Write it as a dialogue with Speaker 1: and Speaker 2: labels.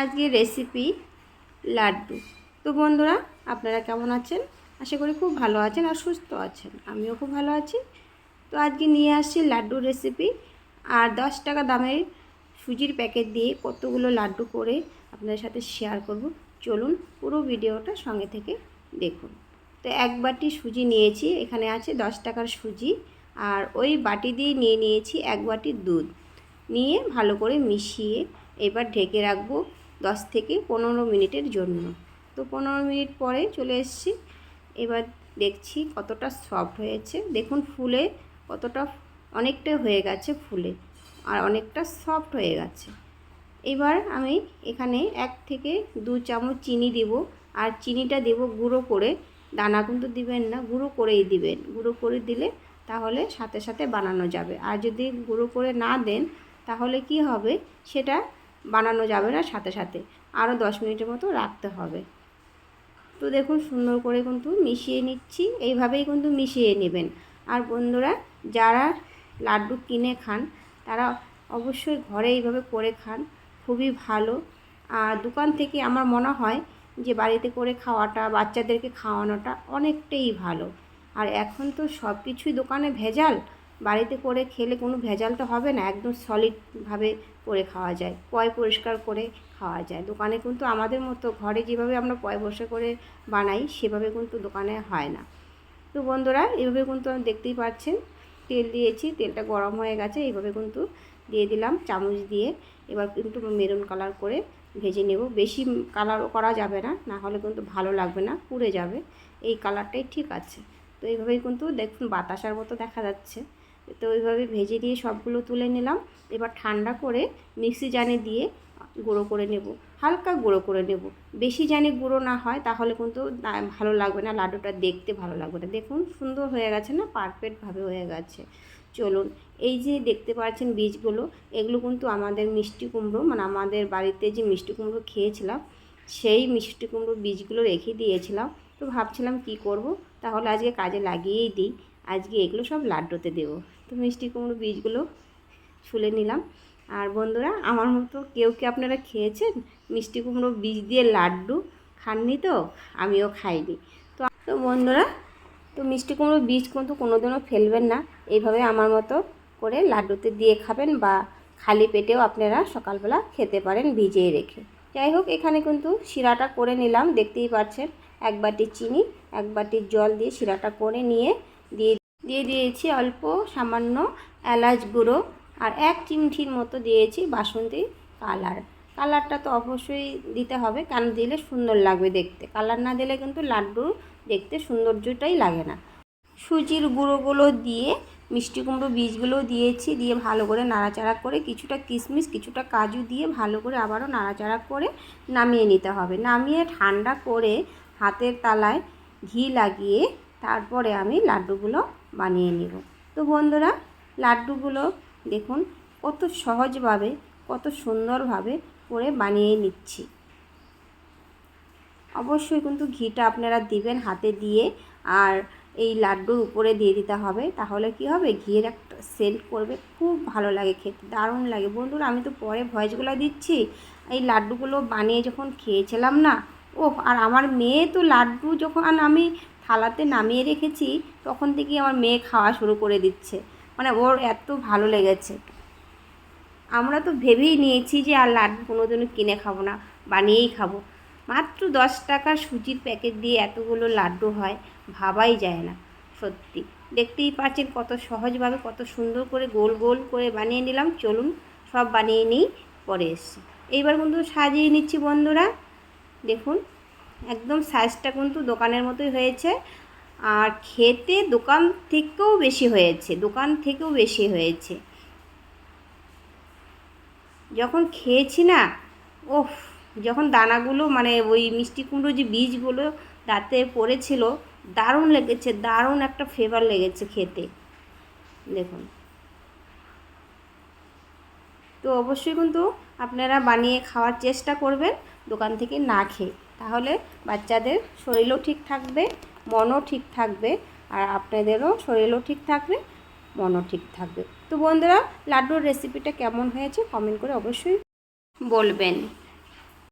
Speaker 1: আজকে রেসিপি লাড্ডু। তো বন্ধুরা, আপনারা কেমন আছেন? আশা করি খুব ভালো আছেন আর সুস্থ আছেন। আমিও খুব ভালো আছি। তো আজকে নিয়ে আসছি লাড্ডুর রেসিপি আর দশ টাকা দামের সুজির প্যাকেট দিয়ে কতগুলো লাড্ডু করে আপনাদের সাথে শেয়ার করব। চলুন পুরো ভিডিওটা সঙ্গে থেকে দেখুন। তো এক বাটি সুজি নিয়েছি, এখানে আছে দশ টাকার সুজি। আর ওই বাটি দিয়ে নিয়ে নিয়েছি এক বাটি দুধ। নিয়ে ভালো করে মিশিয়ে এবার ঢেকে রাখব দশ থেকে পনেরো মিনিটের জন্য। তো পনেরো মিনিট পরে চলে এসেছি। এবার দেখছি কতটা সফট হয়েছে। দেখুন ফুলে কতটা অনেকটা হয়ে গেছে ফুলে আর অনেকটা সফট হয়ে গেছে। এবার আমি এখানে এক থেকে দু চামচ চিনি দেব আর চিনিটা দেব গুঁড়ো করে। দানা কিন্তু দিবেন না, গুঁড়ো করেই দিবেন। গুঁড়ো করে দিলে তাহলে সাথে সাথে বানানো যাবে। আর যদি গুঁড়ো করে না দেন তাহলে কি হবে? সেটা বানানো যাবে না সাথে সাথে। আরও দশ মিনিটের মতো রাখতে হবে। তো দেখুন সুন্দর করে কিন্তু মিশিয়ে নিচ্ছি। এইভাবেই কিন্তু মিশিয়ে নেবেন। আর বন্ধুরা, যারা লাড্ডু কিনে খান, তারা অবশ্যই ঘরে এইভাবে করে খান। খুবই ভালো। আর দোকান থেকে আমার মনে হয় যে বাড়িতে করে খাওয়াটা, বাচ্চাদেরকে খাওয়ানোটা অনেকটাই ভালো। আর এখন তো সব কিছুই দোকানে ভেজাল। বাড়িতে করে খেলে কোনো ভেজাল তো হবে না, একদম সলিডভাবে করে খাওয়া যায়। পয় পরিষ্কার করে খাওয়া যায়। দোকানে কিন্তু আমাদের মতো ঘরে যেভাবে আমরা পয় বসে করে বানাই, সেভাবে কিন্তু দোকানে হয় না। তো বন্ধুরা, এভাবে কিন্তু দেখতেই পাচ্ছেন, তেল দিয়েছি, তেলটা গরম হয়ে গেছে, এইভাবে কিন্তু দিয়ে দিলাম, চামচ দিয়ে। এবার কিন্তু মেরুন কালার করে ভেজে নেব। বেশি কালার করা যাবে না না হলে কিন্তু ভালো লাগবে না, পুড়ে যাবে। এই কালারটাই ঠিক আছে। তো এইভাবেই কিন্তু দেখুন, বাতাসার মতো দেখা যাচ্ছে। তো ওইভাবে ভেজে দিয়ে সবগুলো তুলে নিলাম। এবার ঠান্ডা করে মিক্সি জানে দিয়ে গুঁড়ো করে নেব। হালকা গুঁড়ো করে নেব। বেশি জানি গুঁড়ো না হয়, তাহলে কিন্তু ভালো লাগবে না। লাড্ডুটা দেখতে ভালো লাগবে না। দেখুন, সুন্দর হয়ে গেছে না? পারফেক্টভাবে হয়ে গেছে। চলুন, এই যে দেখতে পাচ্ছেন বীজগুলো, এগুলো কিন্তু আমাদের মিষ্টি কুমড়ো মানে আমাদের বাড়িতে যে মিষ্টি কুমড়ো খেয়েছিলাম, সেই মিষ্টি কুমড়ো বীজগুলো রেখে দিয়েছিলাম। তো ভাবছিলাম কি করব? তাহলে আজকে কাজে লাগিয়েই দিই। আজকে এগুলো সব লাড্ডুতে দেবো। তো মিষ্টি কুমড়ো বীজগুলো ছুলে নিলাম। আর বন্ধুরা, আমার মতো কেউ কি আপনারা খেয়েছেন? মিষ্টি কুমড়ো বীজ দিয়ে লাড্ডু খাননি তো? আমিও খাইনি। তো তো বন্ধুরা, তো মিষ্টি কুমড়ো বীজ কিন্তু কোনোদিনও ফেলবেন না। এইভাবে আমার মতো করে লাড্ডুতে দিয়ে খাবেন বা খালি পেটেও আপনারা সকালবেলা খেতে পারেন ভিজিয়ে রেখে। যাই হোক, এখানে কিন্তু শিরাটা করে নিলাম, দেখতেই পাচ্ছেন। এক বাটি চিনি, এক বাটি জল দিয়ে শিরাটা করে নিয়ে দিয়ে দিয়ে দিয়েছি অল্প সামান্য এলাচ গুঁড়ো আর এক চিমঠির মতো দিয়েছি বাসন্তী কালার। কালারটা তো অবশ্যই দিতে হবে কেন দিলে সুন্দর লাগবে দেখতে। কালার না দিলে কিন্তু লাড্ডু দেখতে সৌন্দর্যটাই লাগে না। সুজির গুঁড়োগুলো দিয়ে, মিষ্টি কুমড়ো বীজগুলো দিয়েছি, দিয়ে ভালো করে নাড়াচাড়া করে কিছুটা কিশমিশ, কিছুটা কাজু দিয়ে ভালো করে আবারও নাড়াচাড়া করে নামিয়ে নিতে হবে। নামিয়ে ঠান্ডা করে হাতের তালায় ঘি লাগিয়ে তারপরে আমি লাড্ডুগুলো বানিয়ে নেব। তো বন্ধুরা, লাড্ডুগুলো দেখুন কত সহজভাবে, কত সুন্দরভাবে করে বানিয়ে নিচ্ছি। অবশ্যই কিন্তু ঘিটা আপনারা দিবেন হাতে দিয়ে, আর এই লাড্ডুর উপরে দিয়ে দিতে হবে। তাহলে কি হবে? ঘিয়ের একটা সেন্ট করবে। খুব ভালো লাগে খেতে, দারুণ লাগে। বন্ধুরা, আমি তো পরে ভয়েসগুলো দিচ্ছি। এই লাড্ডুগুলো বানিয়ে যখন খেয়েছিলাম না ও আর আমার মেয়ে তো লাড্ডু যখন আমি থালাতে নামিয়ে রেখেছি, তখন থেকেই আমার মেয়ে খাওয়া শুরু করে দিচ্ছে। মানে ওর এত ভালো লেগেছে। আমরা তো ভেবেই নিয়েছি যে আর লাড্ডু কোনো কোনোদিনও কিনে খাব না, বানিয়েই খাব। মাত্র দশ টাকার সুজির প্যাকেট দিয়ে এতগুলো লাড্ডু হয়, ভাবাই যায় না, সত্যি। দেখতেই পাচ্ছেন কত সহজভাবে, কত সুন্দর করে গোল গোল করে বানিয়ে নিলাম। চলুন, সব বানিয়ে নিই, পরে এসছি। এইবার কিন্তু সাজিয়ে নিচ্ছি বন্ধুরা। দেখুন একদম সাইজটা কিন্তু দোকানের মতোই হয়েছে। আর খেতে দোকান থেকেও বেশি হয়েছে, দোকান থেকেও বেশি হয়েছে। যখন খেয়েছি না ওফ যখন দানাগুলো মানে ওই মিষ্টি কুমড়ো যে বীজগুলো দাঁতে পড়েছিল, দারুণ লেগেছে, দারুণ একটা ফ্লেভার লেগেছে খেতে। দেখুন। তো অবশ্যই কিন্তু আপনারা বানিয়ে খাওয়ার চেষ্টা করবেন দোকান থেকে না খেয়ে। তাহলে বাচ্চাদের শরীরও ঠিক থাকবে, মনও ঠিক থাকবে আর আপনাদেরও শরীরও ঠিক থাকবে, মনও ঠিক থাকবে। তো বন্ধুরা, লাড্ডুর রেসিপিটা কেমন হয়েছে কমেন্ট করে অবশ্যই বলবেন।